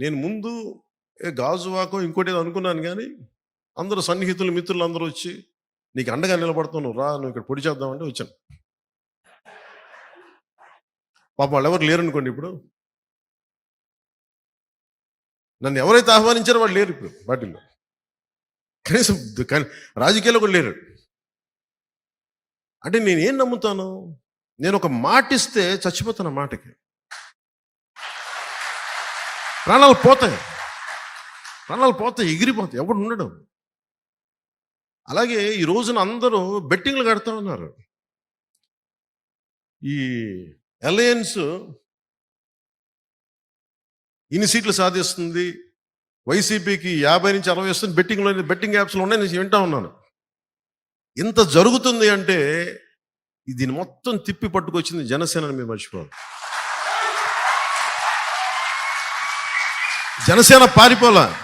నేను ముందు ఏ గాజువాకో ఇంకోటి ఏదో అనుకున్నాను కానీ అందరూ సన్నిహితులు మిత్రులు అందరూ వచ్చి నీకు అండగా నిలబడుతున్నావు రా నువ్వు ఇక్కడ పొడి చేద్దామంటే వచ్చాను. పాపం వాళ్ళు ఎవరు లేరు అనుకోండి ఇప్పుడు. నన్ను ఎవరైతే ఆహ్వానించారో వాళ్ళు లేరు ఇప్పుడు వాటిల్లో. కనీసం రాజకీయాల్లో కూడా లేరు. అంటే నేను ఏం నమ్ముతాను? నేను ఒక మాట ఇస్తే చచ్చిపోతాను ఆ మాటకి. ప్రాణాలు పోతాయి. ప్రాణాలు పోతాయి ఎగిరిపోతాయి. ఎవడు ఉండడు. అలాగే ఈ రోజున అందరూ బెట్టింగ్లు కడతా ఉన్నారు. ఈ అలయన్స్ ఇన్ని సీట్లు సాధిస్తుంది. వైసీపీకి యాభై నుంచి అరవై వస్తుంది. బెట్టింగ్లో బెట్టింగ్ యాప్స్లో ఉన్నాయి నేను వింటా ఉన్నాను. ఇంత జరుగుతుంది అంటే దీన్ని మొత్తం తిప్పి పట్టుకొచ్చింది జనసేనని మీరు మర్చిపోవాలి జనసేన పారిపోలా.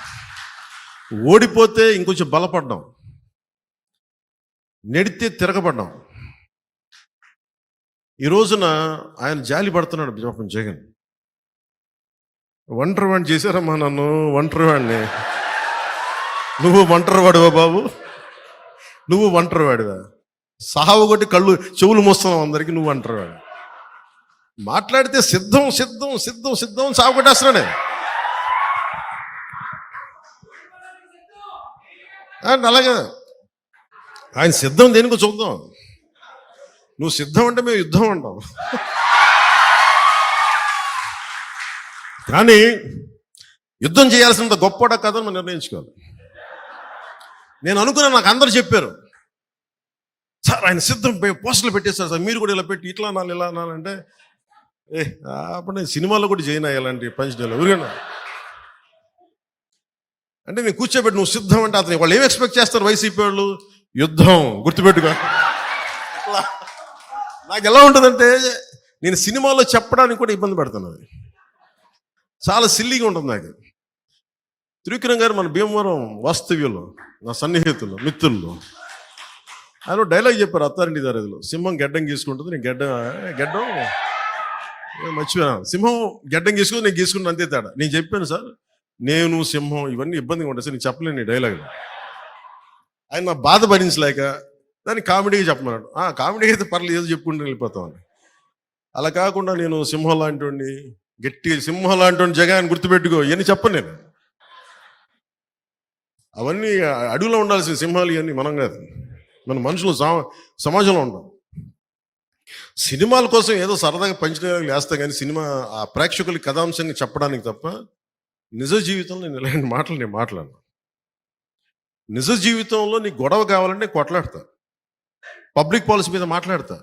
ఓడిపోతే ఇంకొంచెం బలపడ్డాం. నెడితే తిరగబడ్డాం. ఈ రోజున ఆయన జాలి పడుతున్నాడు పాపం జగన్. ఒంటరి వాడిని చేశారమ్మా నన్ను ఒంటరి వాడిని నువ్వు ఒంటరి వాడివా బాబు? నువ్వు ఒంటరి వాడివా సావు ఒకటి కళ్ళు చెవులు మోస్తున్నావు అందరికి నువ్వు ఒంటరి వాడు మాట్లాడితే సిద్ధం సిద్ధం సిద్ధం సిద్ధం సాగు కొట్టేస్తున్నాడే అండ్ అలాగే. ఆయన సిద్ధం దేనికో చూద్దాం. నువ్వు సిద్ధం అంటే మేము యుద్ధం అంటాం. కానీ యుద్ధం చేయాల్సినంత గొప్పట కథను మనం నిర్ణయించుకోవాలి. నేను అనుకున్నా నాకు అందరు చెప్పారు. సార్ ఆయన సిద్ధం పోస్టులు పెట్టేస్తారు సార్. మీరు కూడా ఇలా పెట్టి ఇట్లా అనాలి ఇలా అనాలంటే ఏ అప్పుడు నేను సినిమాలో కూడా చేయను ఇలాంటి పంచ ఊరికన్నా అంటే నేను కూర్చోబెట్టి నువ్వు సిద్ధం అంటే అతను వాళ్ళు ఏం ఎక్స్పెక్ట్ చేస్తారు వైసీపీ వాళ్ళు? యుద్ధం గుర్తుపెట్టుకో. అట్లా. నాకు ఎలా ఉంటుందంటే నేను సినిమాలో చెప్పడానికి కూడా ఇబ్బంది పెడతాను అది చాలా సిల్లీగా ఉంటుంది నాకు. త్రివిక్రమ్ గారు మన భీమవరం వాస్తవ్యులు నా సన్నిహితులు మిత్రులు. ఆయన డైలాగ్ చెప్పారు అత్తారింటి దారిలో సింహం గెడ్డం గీసుకుంటుంది నేను గెడ్డ గెడ్డం? మర్చిపోయాను. సింహం గెడ్డం గీసుకుని నేను గీసుకున్నాను అంతే తేడా. నేను చెప్పాను సార్ నేను సింహం ఇవన్నీ ఇబ్బందిగా ఉంటాయి. సార్ నేను చెప్పలేను డైలాగ్ ఆయన నా బాధ భరించలేక దాన్ని కామెడీగా చెప్పమన్నాడు. కామెడీ అయితే పర్లేదు ఏదో చెప్పుకుంటూ వెళ్ళిపోతామని అలా కాకుండా నేను సింహం లాంటి వాడిని గట్టిగా సింహం లాంటి వాడిని జగాన్ని గుర్తుపెట్టుకో ఇవన్నీ చెప్పను నేను. అవన్నీ అడవిలో ఉండాల్సిన సింహాలు ఇవన్నీ మనం కాదు. మన మనుషులు సమాజంలో ఉంటాం. సినిమాల కోసం ఏదో సరదాగా పంచడానికి వేస్తాం కానీ సినిమా ఆ ప్రేక్షకులకి కథాంశంగా చెప్పడానికి తప్ప నిజ జీవితంలో నేను ఇలాంటి మాటలు నేను మాట్లాడను. నిజ జీవితంలో నీకు గొడవ కావాలంటే కొట్లాడతా. పబ్లిక్ పాలసీ మీద మాట్లాడతా.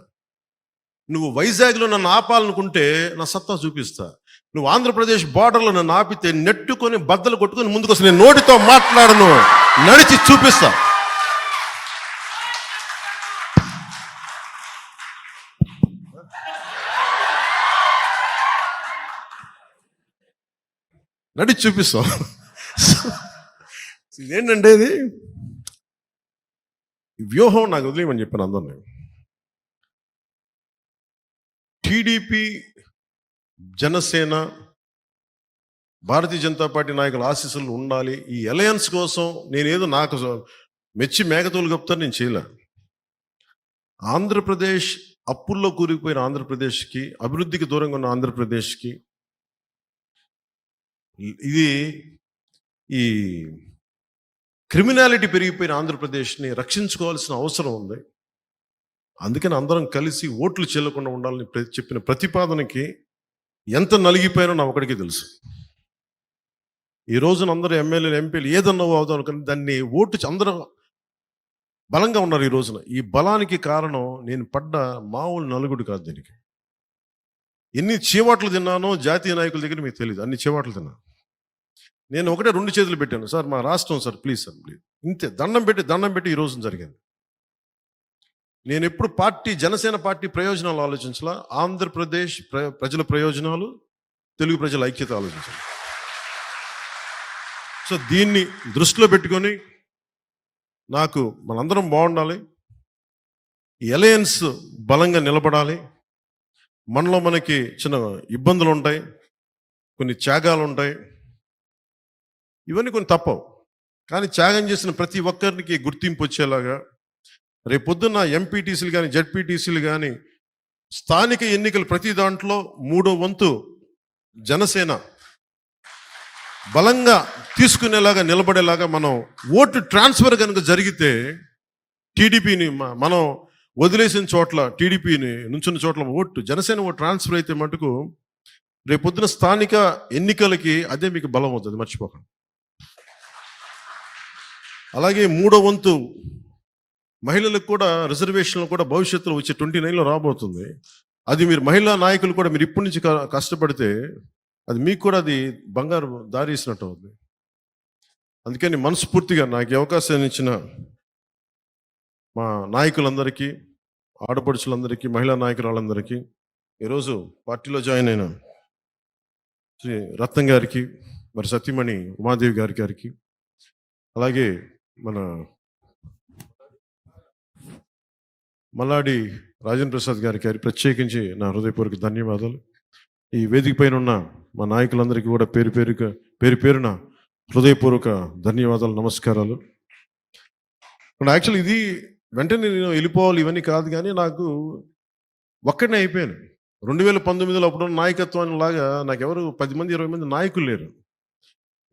నువ్వు వైజాగ్లో నన్ను ఆపాలనుకుంటే నా సత్తా చూపిస్తా. నువ్వు ఆంధ్రప్రదేశ్ బార్డర్లో నన్ను ఆపితే నెట్టుకొని బద్దలు కొట్టుకొని ముందుకు నేను నోటితో మాట్లాడను. నడిచి చూపిస్తా. నడిచి చూపిస్తాం. ఇదేంటంటే ఇది? వ్యూహం నాకు వదిలేయమని చెప్పాను అందరినీ. టీడీపీ జనసేన భారతీయ జనతా పార్టీ నాయకుల ఆశీస్సులు ఉండాలి. ఈ అలయన్స్ కోసం నేనేదో నాకు మెచ్చి మేకతోలు కప్తాను నేను చేయలే. ఆంధ్రప్రదేశ్ అప్పుల్లో కూరుకుపోయిన ఆంధ్రప్రదేశ్కి అభివృద్ధికి దూరంగా ఉన్న ఆంధ్రప్రదేశ్కి ఇది ఈ క్రిమినాలిటీ పెరిగిపోయిన ఆంధ్రప్రదేశ్ని రక్షించుకోవాల్సిన అవసరం ఉంది. అందుకని అందరం కలిసి ఓట్లు చెల్లకుండా ఉండాలని చెప్పిన ప్రతిపాదనకి ఎంత నలిగిపోయానో నా ఒకడికి తెలుసు. ఈ రోజున అందరూ ఎమ్మెల్యేలు ఎంపీలు ఏదన్నా అవుదాం కానీ దాన్ని ఓటు అందరూ బలంగా ఉన్నారు ఈ రోజున. ఈ బలానికి కారణం నేను పడ్డ మామూలు నలుగుడు కాదు దీనికి. ఎన్ని చీవాట్లు తిన్నానో జాతీయ నాయకుల దగ్గర మీకు తెలియదు అన్ని చీవాట్లు తిన్నాను. నేను ఒకటే రెండు చేతులు పెట్టాను. సార్ మా రాష్ట్రం సార్ ప్లీజ్ సార్ ప్లీజ్ ఇంతే. దండం పెట్టి దండం పెట్టి ఈ రోజున జరిగింది. నేను ఎప్పుడు పార్టీ జనసేన పార్టీ ప్రయోజనాలు ఆలోచించాలా. ఆంధ్రప్రదేశ్ ప్ర- ప్రజల ప్రయోజనాలు తెలుగు ప్రజల ఐక్యత ఆలోచించాలి. సో దీన్ని దృష్టిలో పెట్టుకొని నాకు మనందరం బాగుండాలి. ఎలయన్స్ బలంగా నిలబడాలి. మనలో మనకి చిన్న ఇబ్బందులు ఉంటాయి. కొన్ని త్యాగాలు ఉంటాయి. ఇవన్నీ కొన్ని తప్పవు. కానీ త్యాగం చేసిన ప్రతి ఒక్కరికి గుర్తింపు వచ్చేలాగా రేపొద్దున్న ఎంపీటీసీలు కానీ జడ్పీటీసీలు కానీ స్థానిక ఎన్నికలు ప్రతి దాంట్లో మూడో వంతు జనసేన బలంగా తీసుకునేలాగా నిలబడేలాగా మనం ఓటు ట్రాన్స్ఫర్ కనుక జరిగితే టీడీపీని మనం వదిలేసిన చోట్ల టీడీపీని నుంచున్న చోట్ల ఓటు జనసేన ఓటు ట్రాన్స్ఫర్ అయితే మటుకు రేపొద్దున స్థానిక ఎన్నికలకి అదే మీకు బలం అవుతుంది. మర్చిపోకండి. అలాగే మూడో వంతు మహిళలకు కూడా రిజర్వేషన్లు కూడా భవిష్యత్తులో వచ్చే ట్వంటీ నైన్లో రాబోతుంది. అది మీరు మహిళా నాయకులు కూడా మీరు ఇప్పటి నుంచి క- కష్టపడితే అది మీకు కూడా అది బంగారు దారి అవుతుంది అందుకని మనస్ఫూర్తిగా నాకు అవకాశాన్ని ఇచ్చిన మా నాయకులందరికీ ఆడపడుచులందరికీ మహిళా నాయకురాలందరికీ ఈరోజు పార్టీలో జాయిన్ అయిన శ్రీ రత్నం గారికి మరి సత్యమణి ఉమాదేవి గారి గారికి అలాగే మన మల్లాడి రాజేంద్ర ప్రసాద్ గారికి గారి ప్రత్యేకించి నా హృదయపూర్వక ధన్యవాదాలు. ఈ వేదిక పైన ఉన్న మా నాయకులందరికీ కూడా పేరు పేరుగా పేరు పేరున హృదయపూర్వక ధన్యవాదాలు నమస్కారాలు. ఇప్పుడు యాక్చువల్ ఇది వెంటనే నేను వెళ్ళిపోవాలి ఇవన్నీ కాదు కానీ నాకు ఒక్కడనే అయిపోయాను. రెండు వేల పంతొమ్మిదిలో అప్పుడు నాయకత్వాన్ని లాగా నాకు ఎవరు పది మంది ఇరవై మంది నాయకులు లేరు.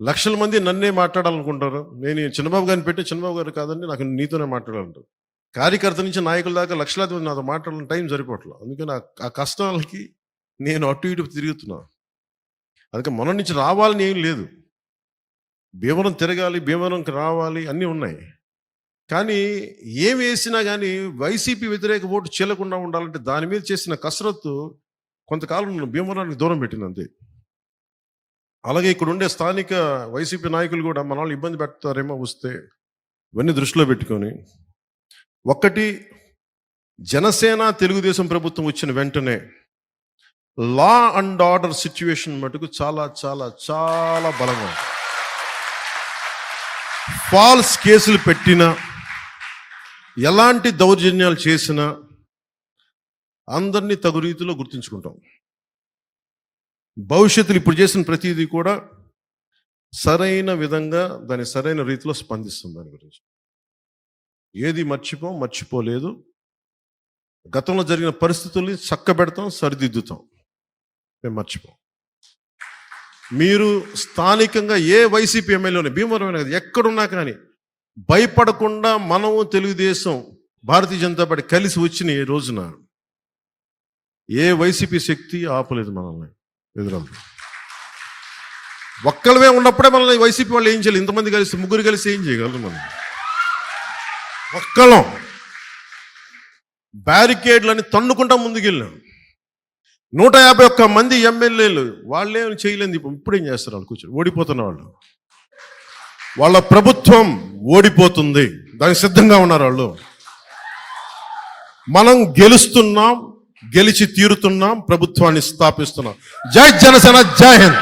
లక్షల మంది నన్నే మాట్లాడాలనుకుంటారు. నేను చిన్నబాబు గారిని పెట్టి చిన్నబాబు గారు కాదండి నాకు నీతోనే మాట్లాడాలంటారు. కార్యకర్త నుంచి నాయకుల దాకా లక్షలాది మంది నాతో మాట్లాడాలని టైం సరిపోవట్లేదు అందుకని ఆ- ఆ కష్టాలకి నేను అటు ఇటు తిరుగుతున్నా. అందుకే మన నుంచి రావాలని ఏం లేదు. భీమవరం తిరగాలి భీమవరంకి రావాలి అన్నీ ఉన్నాయి. కానీ ఏం వేసినా కానీ వైసీపీ వ్యతిరేక ఓటు చీలకుండా ఉండాలంటే దాని మీద చేసిన కసరత్తు కొంతకాలం భీమరానికి భీమవరానికి దూరం పెట్టింది అంతే. అలాగే ఇక్కడ ఉండే స్థానిక వైసీపీ నాయకులు కూడా మన వాళ్ళు ఇబ్బంది పెడతారేమో వస్తే ఇవన్నీ దృష్టిలో పెట్టుకొని ఒక్కటి జనసేన తెలుగుదేశం ప్రభుత్వం వచ్చిన వెంటనే లా అండ్ ఆర్డర్ సిచ్యువేషన్ మటుకు చాలా చాలా చాలా బలంగా ఉంది. ఫాల్స్ కేసులు పెట్టినా ఎలాంటి దౌర్జన్యాలు చేసినా అందరినీ తగు రీతిలో గుర్తుంచుకుంటాం భవిష్యత్తులో ఇప్పుడు చేసిన ప్రతిదీ కూడా సరైన విధంగా దాని సరైన రీతిలో స్పందిస్తుంది దాని గురించి. ఏది మర్చిపో మర్చిపోలేదు. గతంలో జరిగిన పరిస్థితుల్ని చక్కబెడతాం సరిదిద్దుతాం. మేము మర్చిపోం. మీరు స్థానికంగా ఏ వైసీపీ ఎమ్మెల్యేలోనే భీమవరం కాదు ఎక్కడున్నా కానీ భయపడకుండా మనము తెలుగుదేశం భారతీయ జనతా పార్టీ కలిసి వచ్చిన ఈ రోజున ఏ వైసీపీ శక్తి ఆపలేదు మనల్ని. ఎదురదు ఒక్కలమే ఉన్నప్పుడే మనల్ని వైసీపీ వాళ్ళు ఏం చేయాలి? ఇంతమంది కలిసి ముగ్గురు కలిసి ఏం చేయగలరు మనం ఒక్కలం బ్యారికేడ్లని తన్నుకుంటా ముందుకెళ్ళాం. నూట యాభై ఒక్క మంది ఎమ్మెల్యేలు వాళ్ళేం చేయలేదు ఇప్పుడు ఇప్పుడేం చేస్తారు వాళ్ళు? కూర్చొని ఓడిపోతున్న వాళ్ళు. వాళ్ళ ప్రభుత్వం ఓడిపోతుంది. దానికి సిద్ధంగా ఉన్నారు వాళ్ళు. మనం గెలుస్తున్నాం గెలిచి తీరుతున్నాం ప్రభుత్వాన్ని స్థాపిస్తున్నాం. జై జనసేన జై హింద్.